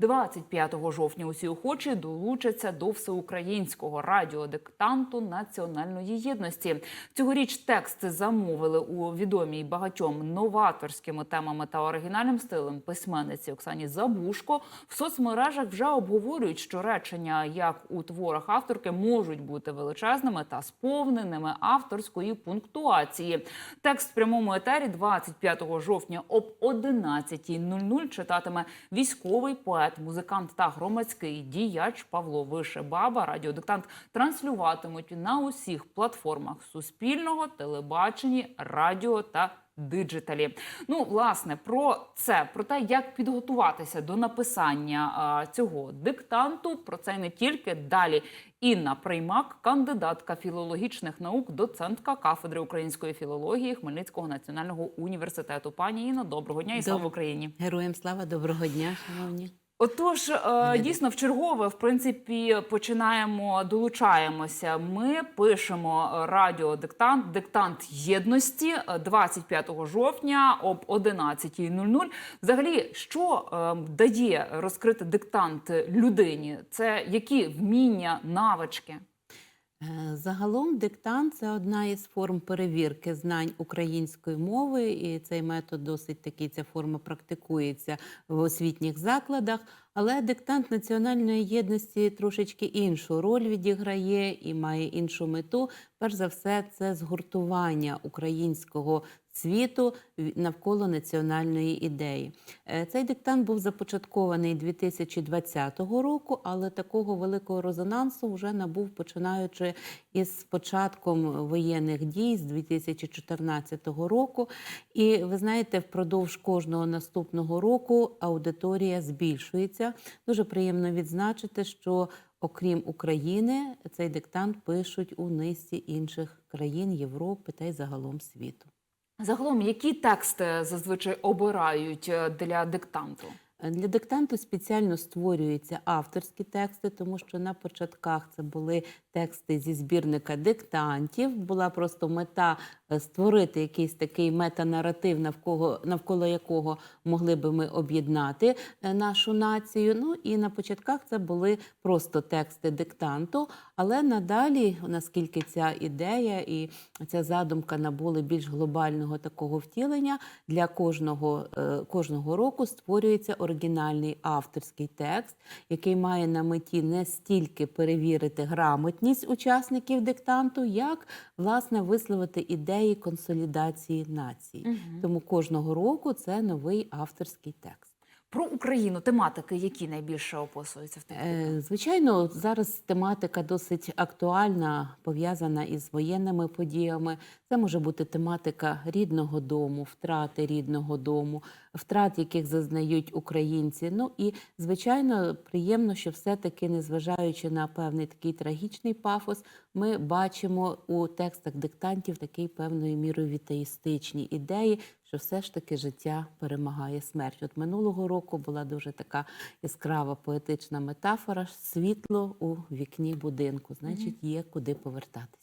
25 жовтня усі охочі долучаться до всеукраїнського радіодиктанту національної єдності. Цьогоріч тексти замовили у відомій багатьом новаторськими темами та оригінальним стилем письменниці Оксані Забушко. В соцмережах вже обговорюють, що речення, як у творах авторки, можуть бути величезними та сповненими авторської пунктуації. Текст в прямому етері 25 жовтня об 11.00 читатиме військовий поет, музикант та громадський діяч Павло Вишебаба. Радіодиктант транслюватимуть на усіх платформах суспільного, телебаченні, радіо та диджиталі. Ну, власне, про це, про те, як підготуватися до написання а, цього диктанту. Про це не тільки далі. Інна Приймак, кандидатка філологічних наук, доцентка кафедри української філології Хмельницького національного університету. Пані Інно, доброго дня і слава Україні. Героям слава, доброго дня, шановні. Отож, е, дійсно, в чергове, в принципі, починаємо долучаємося. Ми пишемо е, радіодиктант, диктант єдності е, 25 жовтня об 11.00. Взагалі, що е, дає розкрити диктант людині? Це які вміння, навички? Е, Загалом диктант це одна із форм перевірки знань української мови, і цей метод досить такий, ця форма практикується в освітніх закладах. Але диктант національної єдності трошечки іншу роль відіграє і має іншу мету. Перш за все, це згуртування українського світу навколо національної ідеї. Е, Цей диктант був започаткований 2020 року, але такого великого резонансу вже набув починаючи із початком воєнних дій з 2014 року. І ви знаєте, впродовж кожного наступного року аудиторія збільшується. Дуже приємно відзначити, що окрім України, цей диктант пишуть у низці інших країн Європи та й загалом світу. Загалом, які тексти зазвичай обирають е, для диктанту? Для диктанту спеціально створюються авторські тексти, тому що на початках це були тексти зі збірника диктантів. Була просто мета е, створити якийсь такий метанаратив, навколо, навколо якого могли би ми об'єднати е, нашу націю. Ну і на початках це були просто тексти диктанту. Але надалі, наскільки ця ідея і ця задумка набули більш глобального такого втілення, для кожного, е, кожного року створюється оригінальний авторський текст, який має на меті не стільки перевірити грамотність учасників диктанту, як власне висловити ідеї консолідації нації. Тому кожного року це новий авторський текст. Про Україну тематики, які найбільше описуються в тих? Е, Звичайно, зараз тематика досить актуальна, пов'язана із воєнними подіями. Це може бути тематика рідного дому, втрати рідного дому, втрат, яких зазнають українці. Ну і звичайно, приємно, що все-таки, незважаючи на певний такий трагічний пафос, ми бачимо у текстах диктантів такий певною мірою вітеїстичні ідеї, що все ж таки життя перемагає смерть. От минулого року була дуже така яскрава поетична метафора світло у вікні будинку. Значить, є куди повертатися.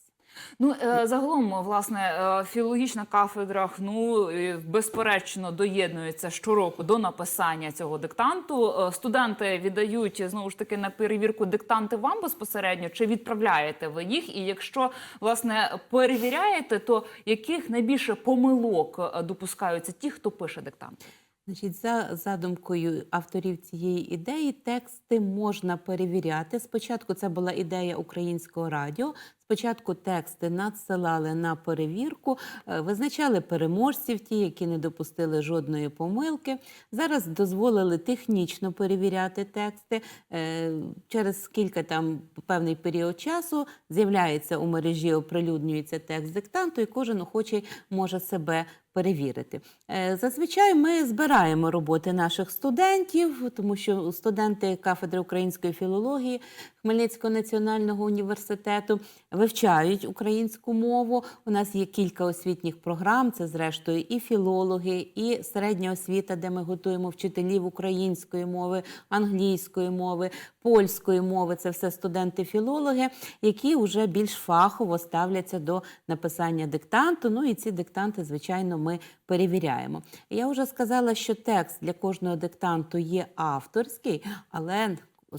Ну е, загалом, власне, е, філологічна кафедра ну е, безперечно доєднується щороку до написання цього диктанту. Студенти віддають знову ж таки на перевірку диктанти вам безпосередньо, чи відправляєте ви їх? І якщо власне перевіряєте, то яких найбільше помилок допускаються ті, хто пише диктанти? Значить, за задумкою авторів цієї ідеї, тексти можна перевіряти. Спочатку це була ідея українського радіо. Спочатку тексти надсилали на перевірку, е, визначали переможців, ті, які не допустили жодної помилки. Зараз дозволили технічно перевіряти тексти. Е, Через кілька там певний період часу з'являється у мережі, оприлюднюється текст диктанту, і кожен охочий може себе перевірити. Е, Зазвичай ми збираємо роботи наших студентів, тому що студенти кафедри української філології Хмельницького національного університету вивчають українську мову. У нас є кілька освітніх програм. Це зрештою і філологи, і середня освіта, де ми готуємо вчителів української мови, англійської мови, польської мови. Це все студенти-філологи, які вже більш фахово ставляться до написання диктанту. Ну і ці диктанти, звичайно, ми перевіряємо. Я вже сказала, що текст для кожного диктанту є авторський, але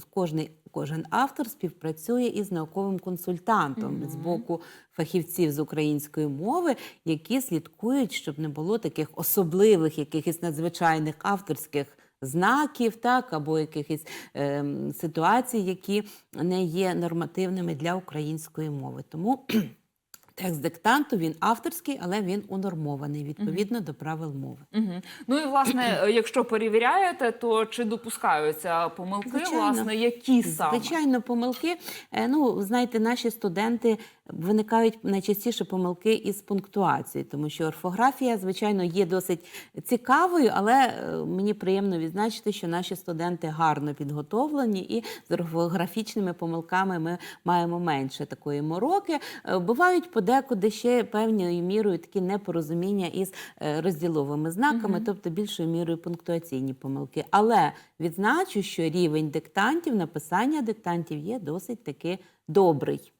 кожний. Кожен автор співпрацює із науковим консультантом з боку фахівців з української мови, які слідкують, щоб не було таких особливих, якихось надзвичайних авторських знаків, так або якихось ем, ситуацій, які не є нормативними для української мови. Тому текст диктанту він авторський, але він унормований відповідно до правил мови. Угу. Ну і власне, е, якщо перевіряєте, то чи допускаються помилки, Звичайно. власне, які саме? Звичайно, помилки. Е, Ну, знаєте, наші студенти виникають найчастіше помилки із пунктуацією, тому що орфографія, звичайно, є досить цікавою, але е, мені приємно відзначити, що наші студенти гарно підготовлені, і з орфографічними помилками ми маємо менше такої мороки. Е, Бувають подекуди ще певною мірою такі непорозуміння із е, розділовими знаками, тобто більшою мірою пунктуаційні помилки. Але відзначу, що рівень диктантів, написання диктантів є досить таки добрий.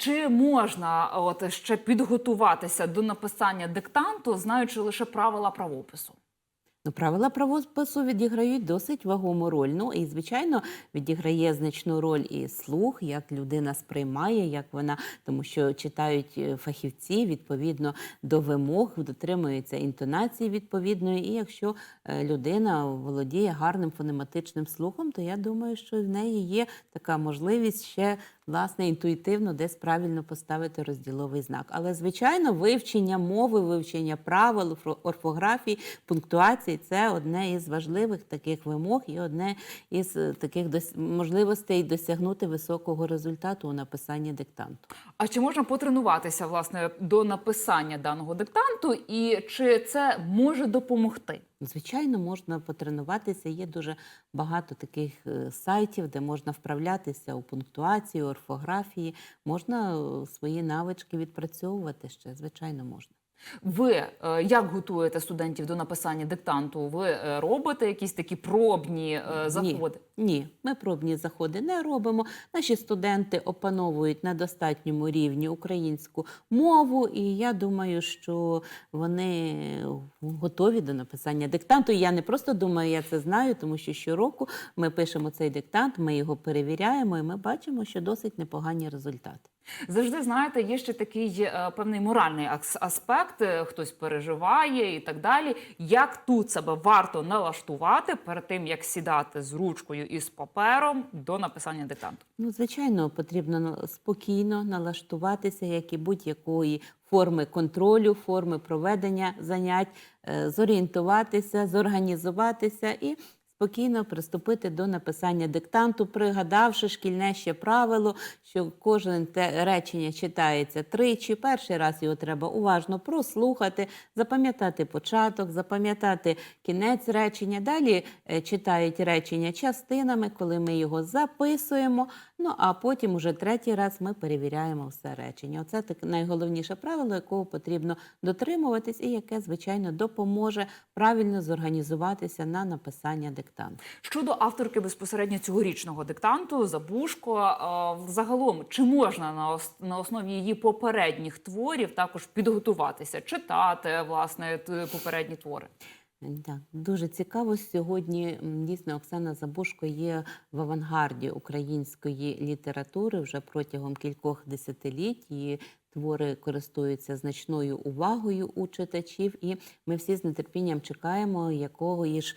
Чи можна от ще підготуватися до написання диктанту, знаючи лише правила правопису? Ну, правила правопису відіграють досить вагому роль. Ну і звичайно відіграє значну роль і слух, як людина сприймає, як вона, тому що читають е, фахівці відповідно до вимог, дотримуються інтонації відповідної. І якщо е, людина володіє гарним фонематичним слухом, то я думаю, що в неї є така можливість ще власне інтуїтивно десь правильно поставити розділовий знак. Але звичайно, вивчення мови, вивчення правил, орфографії, пунктуації це одне із важливих таких вимог і одне із е, таких можливостей досягнути високого результату у написанні диктанту. А чи можна потренуватися власне до написання даного диктанту, і чи це може допомогти? Звичайно, можна потренуватися. Є дуже багато таких е, сайтів, де можна вправлятися у пунктуації, орфографії. Можна е, свої навички відпрацьовувати ще. Звичайно, можна. Ви е, як готуєте студентів до написання диктанту? Ви е, робите якісь такі пробні е, заходи? Ні, ні, ми пробні заходи не робимо. Наші студенти опановують на достатньому рівні українську мову, і я думаю, що вони готові до написання диктанту. І я не просто думаю, я це знаю, тому що щороку ми пишемо цей диктант, ми його перевіряємо, і ми бачимо, що досить непогані результати. Завжди знаєте, є ще такий е, певний моральний аспект. е, Хтось переживає і так далі. Як тут себе варто налаштувати перед тим, як сідати з ручкою і з папером до написання диктанту? Ну, звичайно, потрібно спокійно налаштуватися, як і будь-якої форми контролю, форми проведення занять, е, зорієнтуватися, зорганізуватися і спокійно приступити до написання диктанту, пригадавши шкільне ще правило, що кожне те речення читається тричі. Перший раз його треба уважно прослухати, запам'ятати початок, запам'ятати кінець речення. Далі е, читають речення частинами, коли ми його записуємо. Ну а потім уже третій раз ми перевіряємо все речення. Оце так найголовніше правило, якого потрібно дотримуватись, і яке, звичайно, допоможе правильно зорганізуватися на написання диктанту. Щодо авторки безпосередньо цьогорічного диктанту Забушко, е, загалом чи можна на ос- основі її попередніх творів також підготуватися, читати власне попередні твори? Так, дуже цікаво. Сьогодні дійсно Оксана Забушко є в авангарді української літератури вже протягом кількох десятиліть. Її твори користуються значною увагою у читачів, і ми всі з нетерпінням чекаємо, якої ж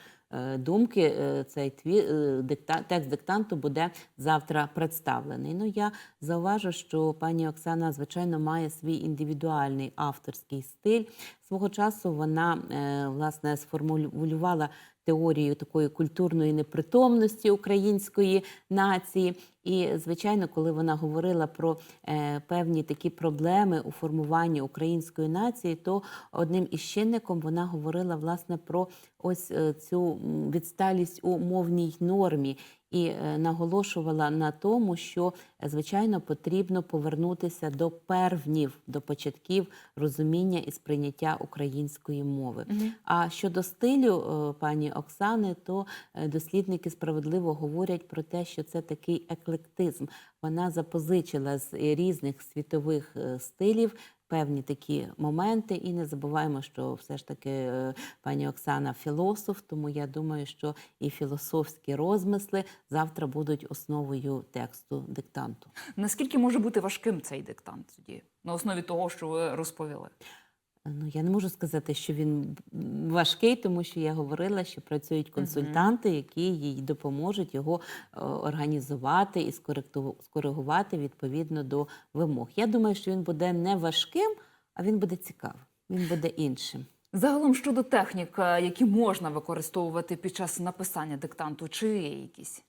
думки е, цей тві, е, текст диктанту буде завтра представлений. Ну я зауважу, що пані Оксана, звичайно, має свій індивідуальний авторський стиль. Свого часу вона е, власне сформулювала теорію такої культурної непритомності української нації. І, звичайно, коли вона говорила про е, певні такі проблеми у формуванні української нації, то одним із чинником вона говорила власне про ось е, цю відсталість у мовній нормі і е, наголошувала на тому, що е, звичайно потрібно повернутися до первнів, до початків розуміння і сприйняття української мови. А щодо стилю е, пані Оксани, то дослідники справедливо говорять про те, що це такий еклектизм. Вона запозичила з різних світових стилів певні такі моменти. І не забуваємо, що все ж таки е, пані Оксана філософ, тому я думаю, що і філософські розмисли завтра будуть основою тексту диктанту. Наскільки може бути важким цей диктант тоді на основі того, що ви розповіли? Ну, я не можу сказати, що він важкий, тому що я говорила, що працюють консультанти, які їй допоможуть його е, організувати і скоригувати відповідно до вимог. Я думаю, що він буде не важким, а він буде цікавим. Він буде іншим. Загалом щодо технік, е, які можна використовувати під час написання диктанту, чи є якісь?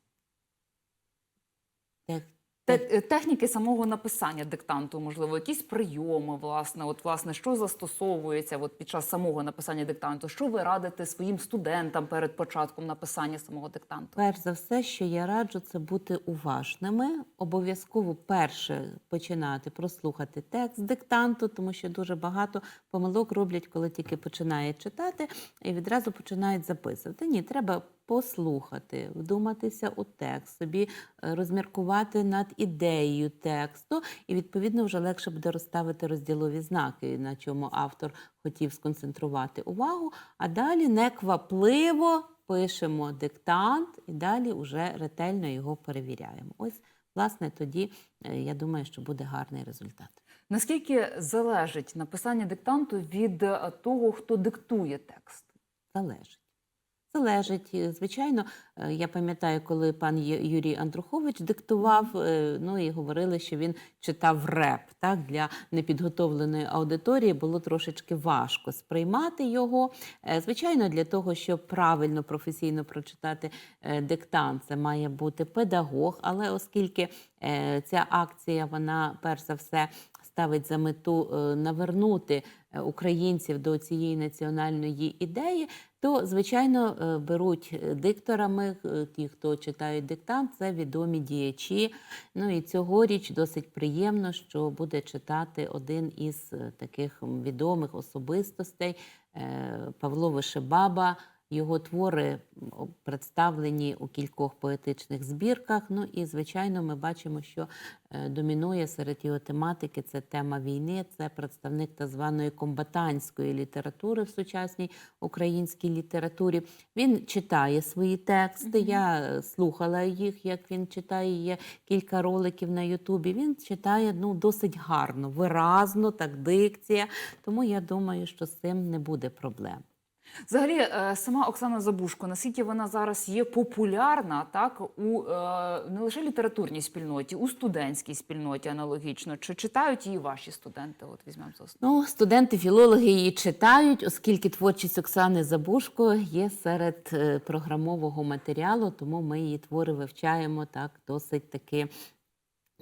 Те- Техніки самого написання диктанту, можливо, якісь прийоми, власне, от власне, що застосовується от під час самого написання диктанту? Що ви радите своїм студентам перед початком написання самого диктанту? Перш за все, що я раджу, це бути уважними. Обов'язково перше починати прослухати текст диктанту, тому що дуже багато помилок роблять, коли тільки починають читати і відразу починають записувати. Ні, треба послухати, вдуматися у текст, собі е, розміркувати над ідеєю тексту, і відповідно вже легше буде розставити розділові знаки, на чому автор хотів сконцентрувати увагу. А далі неквапливо пишемо диктант і далі вже ретельно його перевіряємо. Ось, власне, тоді е, я думаю, що буде гарний результат. Наскільки залежить написання диктанту від е, того, хто диктує текст? Залежить. Залежить, звичайно, е, я пам'ятаю, коли пан Юрій Андрухович диктував, е, ну і говорили, що він читав реп. Так для непідготовленої аудиторії було трошечки важко сприймати його. Е, Звичайно, для того, щоб правильно професійно прочитати диктант, це має бути педагог. Але оскільки ця акція, вона перш за все ставить за мету навернути українців до цієї національної ідеї, то звичайно е, беруть е, дикторами е, ті, хто читають диктант, це відомі діячі. Ну і цьогоріч досить приємно, що буде читати один із таких відомих особистостей Павло Вишебаба. Його твори представлені у кількох поетичних збірках. Ну і звичайно, ми бачимо, що е, домінує серед його тематики це тема війни, це представник так званої комбатантської літератури в сучасній українській літературі. Він читає свої тексти. Я е, слухала їх, як він читає. Є кілька роликів на Ютубі. Він читає ну досить гарно, виразно, так дикція. Тому я думаю, що з цим не буде проблем. Взагалі, е, сама Оксана Забушко, наскільки вона зараз є популярна, так у е, не лише літературній спільноті, у студентській спільноті аналогічно. Чи читають її ваші студенти? От візьмемо за. Ну, студенти-філологи її читають, оскільки творчість Оксани Забушко є серед е, програмового матеріалу, тому ми її твори вивчаємо так досить таки.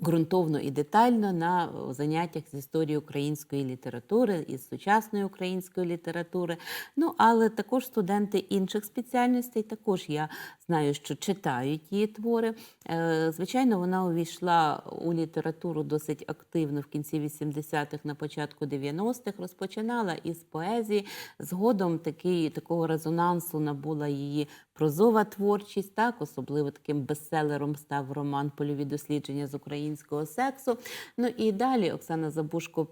Ґрунтовно і детально на заняттях з історії української літератури з сучасної української літератури. Ну але також студенти інших спеціальностей, також я знаю, що читають її твори. Е, Звичайно, вона увійшла у літературу досить активно в кінці 80-х, на початку 90-х, розпочинала із поезії. Згодом такий, такого резонансу набула її прозова творчість. Так, особливо таким бестселером став роман Польові дослідження з українського сексу. Ну і далі Оксана Забушко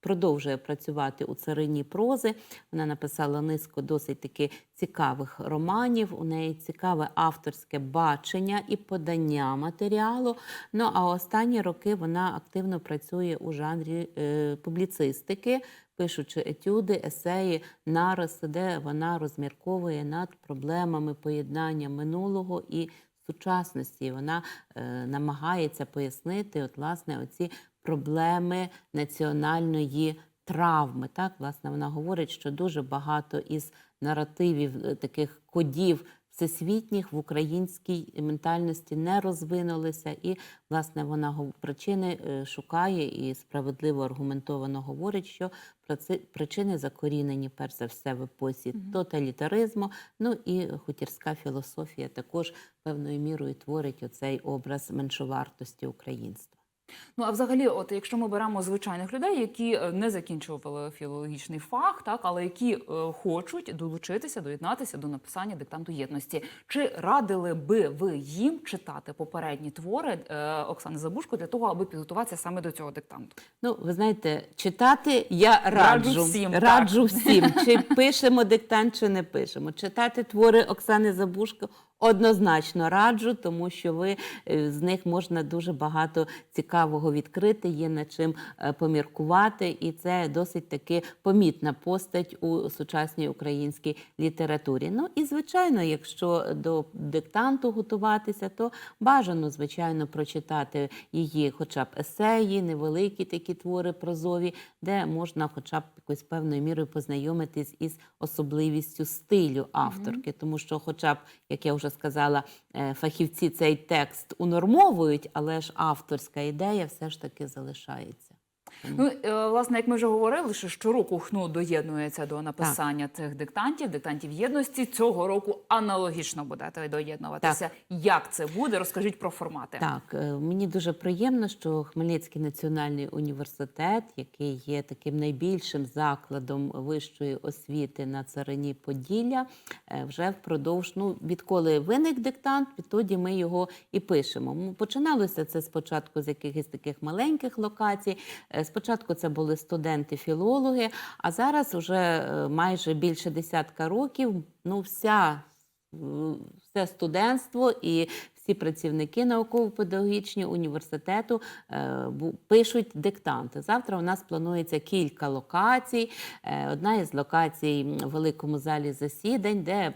продовжує працювати у царині прози. Вона написала низку досить таки цікавих романів. У неї цікаве авторське бачення і подання матеріалу. Ну а останні роки вона активно працює у жанрі е, публіцистики. Пишучи етюди, есеї, нариси, де вона розмірковує над проблемами поєднання минулого і сучасності. Вона е, намагається пояснити, от, власне, оці проблеми національної травми. Так, власне, вона говорить, що дуже багато із наративів е, таких кодів всесвітніх в українській ментальності не розвинулися, і власне вона причини е, шукає і справедливо аргументовано говорить, що причини закорінені перш за все в епосі тоталітаризму. Ну і хутірська філософія також певною мірою творить оцей образ меншовартості українства. Ну а взагалі, от якщо ми беремо звичайних людей, які е, не закінчували філологічний фах, так але які е, хочуть долучитися, доєднатися до написання диктанту єдності, чи радили би ви їм читати попередні твори е, Оксани Забушко для того, аби підготуватися саме до цього диктанту? Ну, ви знаєте, читати я раджу. Раджу всім. Раджу всім. Чи пишемо диктант, чи не пишемо. Читати твори Оксани Забушко однозначно раджу, тому що ви е, з них можна дуже багато цікавого відкрити, є над чим е, поміркувати, і це досить таки помітна постать у сучасній українській літературі. Ну і звичайно, якщо до диктанту готуватися, то бажано, звичайно, прочитати її, хоча б есеї, невеликі такі твори прозові, де можна, хоча б якоюсь певною мірою познайомитись із особливістю стилю авторки, тому що, хоча б, як я вже сказала, е, фахівці цей текст унормовують, але ж авторська ідея все ж таки залишається. Ну, е, власне, як ми вже говорили, що щороку ХНУ доєднується до написання цих диктантів, диктантів єдності. Цього року аналогічно будете доєднуватися. Як це буде? Розкажіть про формати. Так, е, мені дуже приємно, що Хмельницький національний університет, який є таким найбільшим закладом вищої освіти на царині Поділля, е, вже впродовж ну відколи виник диктант, відтоді ми його і пишемо. Починалося це спочатку з якихось таких маленьких локацій. Спочатку це були студенти-філологи, а зараз вже е, майже більше десятка років. Ну, вся все студентство і всі працівники науково-педагогічні університету е, пишуть диктанти. Завтра у нас планується кілька локацій. Е, Одна із локацій в великому залі засідань, де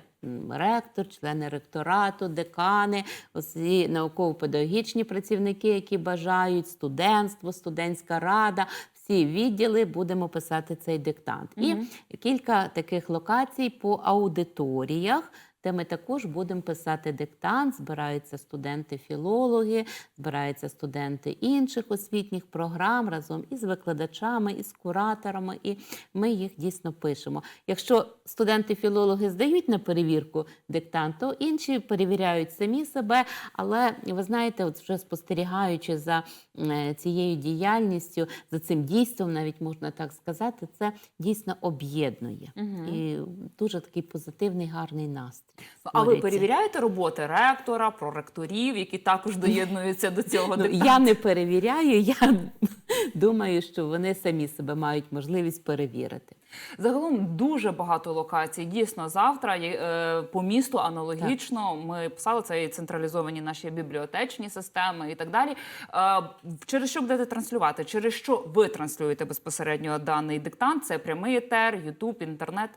ректор, члени ректорату, декани, усі науково-педагогічні працівники, які бажають, студентство, студентська рада. Всі відділи будемо писати цей диктант. І кілька таких локацій по аудиторіях, де ми також будемо писати диктант. Збираються студенти-філологи, збираються студенти інших освітніх програм разом із викладачами, із кураторами, і ми їх дійсно пишемо. Якщо студенти-філологи здають на перевірку диктант, то інші перевіряють самі себе. Але ви знаєте, от вже спостерігаючи за е, цією діяльністю, за цим дійством, навіть можна так сказати, це дійсно об'єднує і дуже такий позитивний, гарний настрій. А ви перевіряєте роботи ректора, проректорів, які також доєднуються до цього Ну, я не перевіряю, я думаю, що вони самі себе мають можливість перевірити. Загалом дуже багато локацій. Дійсно, завтра е, по місту аналогічно. Ми писали це і централізовані наші бібліотечні системи і так далі. Е, через що будете транслювати? Через що ви транслюєте безпосередньо даний диктант? Це прямий етер, Ютуб, інтернет.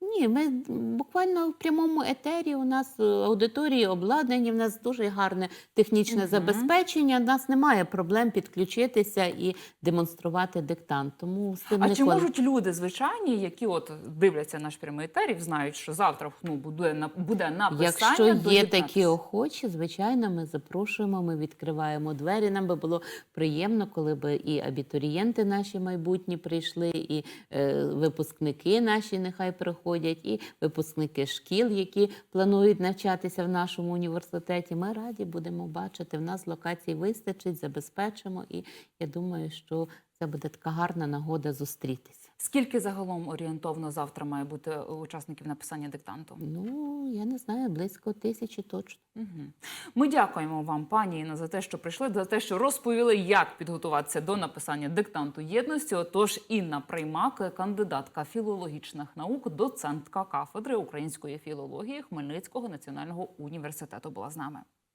Ні, ми буквально в прямому етері. У нас е, аудиторії обладнані, в нас дуже гарне технічне забезпечення. У нас немає проблем підключитися і демонструвати диктант. Тому з цим А чи ніколи- можуть люди звичайні, які от дивляться наш прямий етер і знають, що завтра ну, буде на буде написання Якщо є доєднатися? такі охочі, звичайно, ми запрошуємо, ми відкриваємо двері. Нам би було приємно, коли б і абітурієнти наші майбутні прийшли, і е, випускники наші нехай приходять, і випускники шкіл, які планують навчатися в нашому університеті. Ми раді будемо бачити. В нас локацій вистачить, забезпечимо, і я думаю, що це буде така гарна нагода зустрітися. Скільки загалом орієнтовно завтра має бути учасників написання диктанту? Ну я не знаю, близько тисячі точно. Мгм. Ми дякуємо вам, пані Інна, за те, що прийшли, за те, що розповіли, як підготуватися до написання диктанту єдності. Отож, Інна Приймак, кандидатка філологічних наук, доцентка кафедри української філології Хмельницького національного університету, була з нами.